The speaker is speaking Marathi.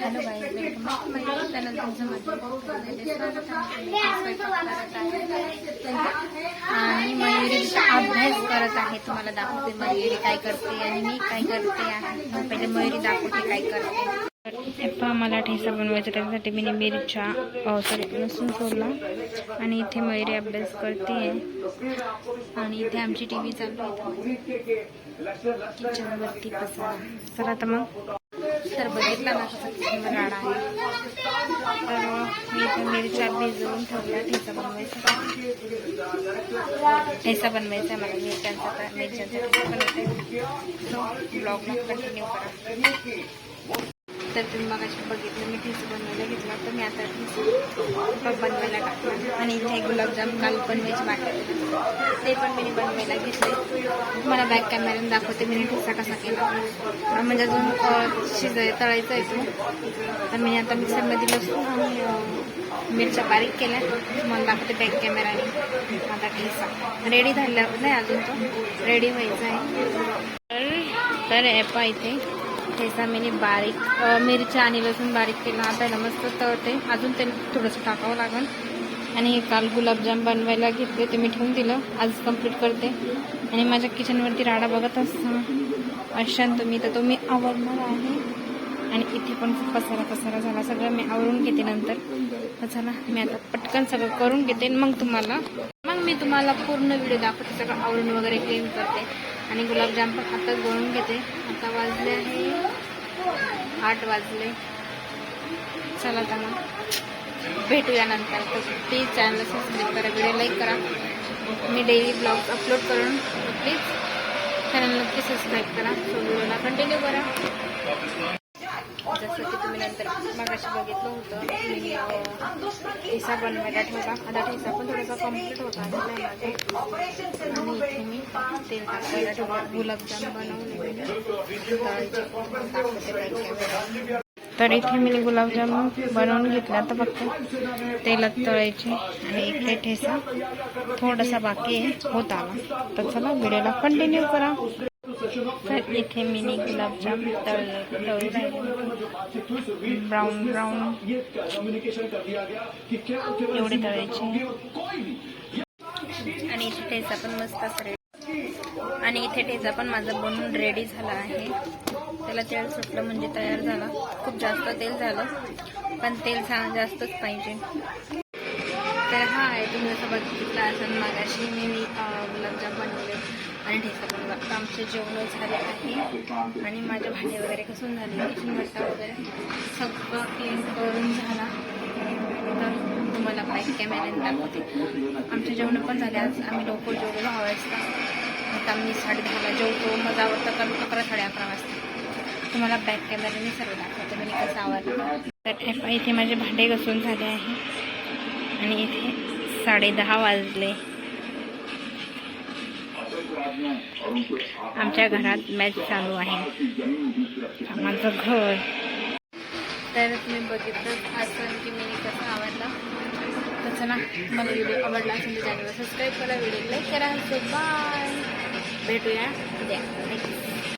हॅलो बाय वेलकम त्यानंतर आणि मयुरीचा अभ्यास करत आहे तुम्हाला दाखवते मयुरी काय करते आणि मी काय करते आहे पहिले मयुरी दाखवते काय करते पहा मला ठेसा बनवायचा त्यासाठी मी मिरच्या सॉरी लसूण सोडला आणि इथे मयुरी अभ्यास करते आणि इथे आमची टी व्ही चालू आहे किचनवरती पसारा चला तर मग तर बघितला ना कसा राडा आहे. तर मी मिरच्या भिजवून ठेवल्या ठेचा बनवायचा. ठेचा बनवायचा मला मिरच्यांचा मिरच्यांचा ठेसा बनवते ब्लॉगला कंटिन्यू करा. तर तुम्ही मग बघितलं मी ठेचा बनवायला घेतला तर मी आता बनवायला टाकला आणि इथे गुलाबजाम काल बनवायची बाकी ते पण मी बनवायला घेतले. मला बॅक कॅमेऱ्याने दाखवते मी ठेचा कसा केला. म्हणजे अजून अ, शिजाय तळायचा आहे तो. तर मी आता मिक्सरमध्ये लसूण आणि मिरच्या बारीक केल्या. मला दाखवते बॅक कॅमेराने आता ठेचा रेडी झाला नाही अजून तो. रेडी व्हायचा आहे. तर तर हे पहा इथे. ठेचा मी बारीक मिरच्या आणि लसूण बारीक केला. आता याला मस्त तळते. अजून ते थोडंसं टाकावं लागेल. आणि काल गुलाबजाम बनवायला घेतले ते मी ठेवून दिलं. आज कंप्लीट करते. आणि माझ्या किचनवरती राडा बघत असता अशांत मी. तर तो मी आवडणार आहे. आणि इथे पण खूप पसारा पसारा झाला. सगळं मी आवरून घेते नंतर. तर चला मी आता पटकन सगळं करून घेते आणि मग तुम्हाला मी तुम्हाला पूर्ण व्हिडिओ दाखवते सगळं आवरून वगैरे क्लीन करते. आणि गुलाबजाम पण आता गळून घेते. आता वाजले आहे आठ वाजले. चला तर मग भेटूया नंतर. तर प्लीज चॅनल सबस्क्राईब करा व्हिडिओ लाईक करा. मी डेली ब्लॉग अपलोड करून प्लीज चॅनल नक्की सबस्क्राईब करा. सो व्हिडिओला कंटिन्यू करा. तर मगाशी बघितलं होतं. मी ठेसा बनवायला ठेवला. आता ठेसा पण थोडासा कंप्लीट होता आणि इथे मी तेल टाकायला ठेवलं. गुलाबजाम बनवले मी. तर इथे मी गुलाबजाम बनवून घेतला. आता फक्त तेलात तळायचे आणि इकडे ठेसा थोडासा बाकी आहे. होत आला. तर चला व्हिडिओला कंटिन्यू करा. तर इथे मिनी गुलाबजाम तळले तळू राहिले ब्राऊन ब्राऊन एवढे तळायचे आणि इथे ठेचा पण मस्त असा आणि इथे ठेचा पण माझा बनून रेडी झाला आहे. त्याला तेल सुटलं म्हणजे तयार झाला. खूप जास्त तेल झालं पण तेल जास्तच पाहिजे. तर हा आहे तुम्ही जसं बघितलं असं मागाशी मी मी गुलाबजाम बनवले आणि ठेचा आता आमचे जेवण झाले आहे. आणि माझे भांडे वगैरे कसून झाले किचन वाटा वगैरे सगळं क्लीन करून झाला. तर तुम्हाला बाईक कॅमेऱ्याने दाखवते. आमचे जेवण पण झाले. आज आम्ही लवकर जेवलो दहा वाजता आता आम्ही साडे दहाला जेवतो. मग आवडतं कारण अकरा साडे अकरा वाजता. तुम्हाला बॅक कॅमेऱ्याने सर्व दाखवते. म्हणजे कसं आवडतं. तर हे इथे माझे भांडे घसून झाले आहे. आणि इथे साडे दहा वाजले. आमच्या घरात मॅच चालू आहे. माझं घर. तर तुम्ही बघितलं असं की मी कसं आवडलं. तसं ना मला व्हिडिओ आवडला असेल तर चॅनलला सबस्क्राईब करा व्हिडिओ लाईक करा. सो बाय भेटूया द्या थँक्यू